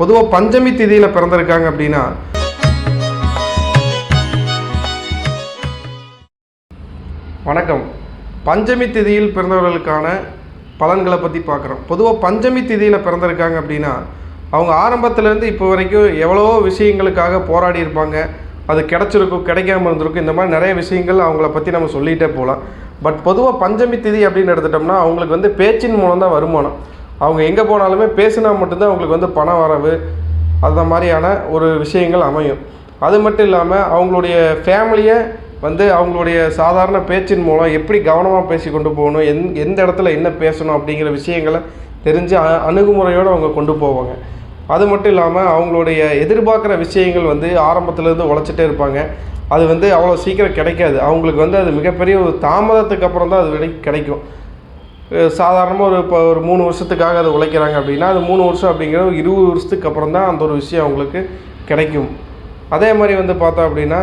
பொதுவாக பஞ்சமி திதியில் பிறந்திருக்காங்க அப்படின்னா வணக்கம். பஞ்சமி திதியில் பிறந்தவர்களுக்கான பலன்களை பற்றி பார்க்குறோம். பொதுவாக பஞ்சமி திதியில் பிறந்திருக்காங்க அப்படின்னா அவங்க ஆரம்பத்துலேருந்து இப்போ வரைக்கும் எவ்வளவோ விஷயங்களுக்காக போராடி இருப்பாங்க. அது கிடச்சிருக்கும் கிடைக்காம இருந்திருக்கும். இந்த மாதிரி நிறைய விஷயங்கள் அவங்கள பற்றி நம்ம சொல்லிகிட்டே போகலாம். பட் பொதுவாக பஞ்சமி திதி அப்படின்னு எடுத்துட்டோம்னா அவங்களுக்கு வந்து பேச்சின் மூலம் தான் வருமானம். அவங்க எங்கே போனாலுமே பேசினா மட்டும்தான் அவங்களுக்கு வந்து பண வரவு அந்த மாதிரியான ஒரு விஷயங்கள் அமையும். அது மட்டும் இல்லாமல் அவங்களுடைய ஃபேமிலியை வந்து அவங்களுடைய சாதாரண பேச்சின் மூலம் எப்படி கவனமாக பேசி கொண்டு போகணும் எந் எந்த இடத்துல என்ன பேசணும் அப்படிங்கிற விஷயங்களை தெரிஞ்சு அ அணுகுமுறையோடு அவங்க கொண்டு போவாங்க. அது மட்டும் இல்லாமல் அவங்களுடைய எதிர்பார்க்குற விஷயங்கள் வந்து ஆரம்பத்துலேருந்து உழைச்சிட்டே இருப்பாங்க. அது வந்து அவ்வளோ சீக்கிரம் கிடைக்காது. அவங்களுக்கு வந்து அது மிகப்பெரிய ஒரு தாமதத்துக்கு அப்புறம் தான் அது கிடைக்கும். சாதாரணமாக ஒரு இப்போ ஒரு மூணு வருஷத்துக்காக அதை உழைக்கிறாங்க அப்படின்னா அது மூணு வருஷம் அப்படிங்கிற ஒரு இருபது வருஷத்துக்கு அப்புறம் தான் அந்த ஒரு விஷயம் அவங்களுக்கு கிடைக்கும். அதே மாதிரி வந்து பார்த்தோம் அப்படின்னா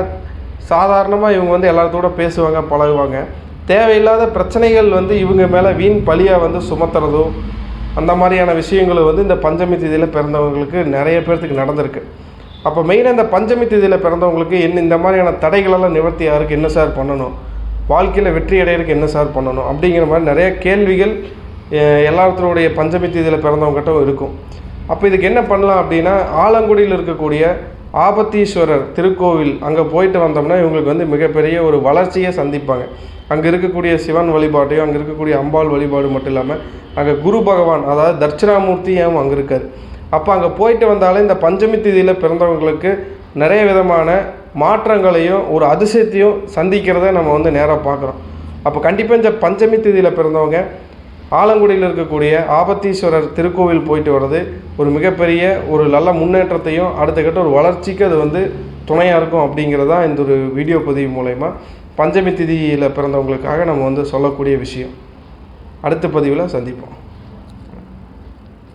சாதாரணமாக இவங்க வந்து எல்லாத்தோட பேசுவாங்க பழகுவாங்க. தேவையில்லாத பிரச்சனைகள் வந்து இவங்க மேலே வீண் பழியாக வந்து சுமத்துறதோ அந்த மாதிரியான விஷயங்களும் வந்து இந்த பஞ்சமி தேதியில் பிறந்தவங்களுக்கு நிறைய பேர்த்துக்கு நடந்திருக்கு. அப்போ மெயினாக இந்த பஞ்சமி தேதியில் பிறந்தவங்களுக்கு என்ன இந்த மாதிரியான தடைகளெல்லாம் நிவர்த்தி யாருக்கு? என்ன சார் பண்ணணும்? வாழ்க்கையில் வெற்றி அடையிறதுக்கு என்ன சார் பண்ணணும் அப்படிங்கிற மாதிரி நிறைய கேள்விகள் அஹ், எல்லாத்தருடைய பஞ்சமி தேதியில் பிறந்தவங்ககிட்ட இருக்கும். அப்போ இதுக்கு என்ன பண்ணலாம் அப்படின்னா ஆலங்குடியில் இருக்கக்கூடிய ஆபத்தீஸ்வரர் திருக்கோவில் அங்கே போயிட்டு வந்தோம்னா இவங்களுக்கு வந்து மிகப்பெரிய ஒரு வளர்ச்சியை சந்திப்பாங்க. அங்கே இருக்கக்கூடிய சிவன் வழிபாட்டையும் அங்கே இருக்கக்கூடிய அம்பாள் வழிபாடு மட்டும் இல்லாமல் அங்கே குரு பகவான் அதாவது தட்சிணாமூர்த்தியும் அங்கே இருக்கார். அப்போ அங்கே போயிட்டு வந்தாலே இந்த பஞ்சமி தேதியில் பிறந்தவங்களுக்கு நிறைய விதமான மாற்றங்களையும் ஒரு அதிசயத்தையும் சந்திக்கிறத நம்ம வந்து நேராக பார்க்குறோம். அப்போ கண்டிப்பாக இந்த பஞ்சமி திதியில் பிறந்தவங்க ஆலங்குடியில் இருக்கக்கூடிய ஆபத்தீஸ்வரர் திருக்கோவில் போயிட்டு வர்றது ஒரு மிகப்பெரிய ஒரு நல்ல முன்னேற்றத்தையும் அடுத்தகட்ட ஒரு வளர்ச்சிக்கு அது வந்து துணையாக இருக்கும் அப்படிங்கிறதா இந்த ஒரு வீடியோ பதிவு மூலயமா பஞ்சமி திதியில் பிறந்தவங்களுக்காக நம்ம வந்து சொல்லக்கூடிய விஷயம். அடுத்த பதிவில் சந்திப்போம்.